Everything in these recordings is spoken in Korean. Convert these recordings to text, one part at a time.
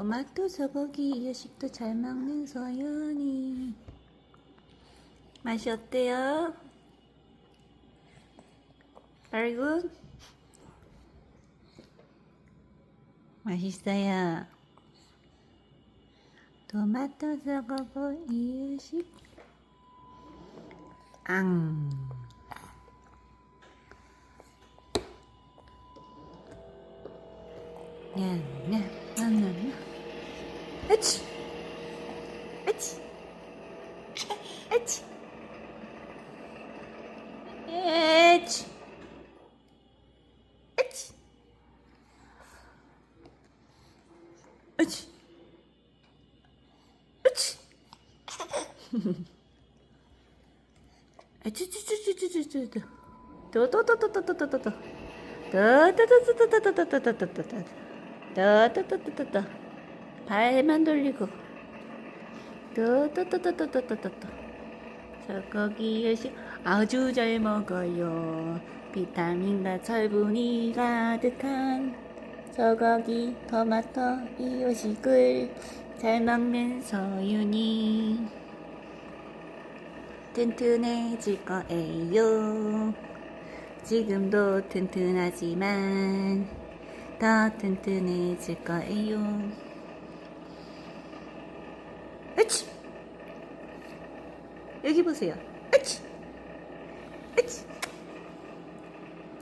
토마토 소고기 이유식도 잘 먹는 서연이. 맛이 어때요? Very good? 맛있어요. 토마토 소고기 이유식. 앙. 냠냠 냠냠 에치 에치 에치 에치 에치 에치 발만 돌리고. 또또또또또또또또 소고기 요식 아주 잘 먹어요. 비타민과 철분이 가득한 소고기 토마토 이 요식을 잘 먹는 서윤이 튼튼해질 거예요. 지금도 튼튼하지만 더 튼튼해질 거예요. 으치! 여기 보세요. 으치! 으치!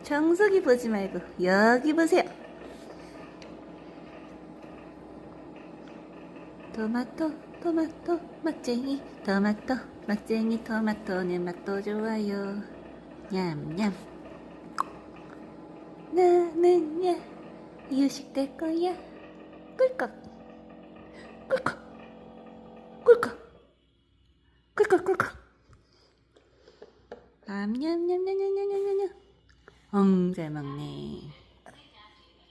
정석이 보지 말고 여기 보세요. 토마토, 토마토, 막쟁이, 토마토, 막쟁이, 토마토는 맛도 좋아요. 냠냠. 나는야 이유식 될 거야 꿀꺽 꿀꺽 꿀꺽 암냠냠냠냠냠냠냠. 엉 잘 먹네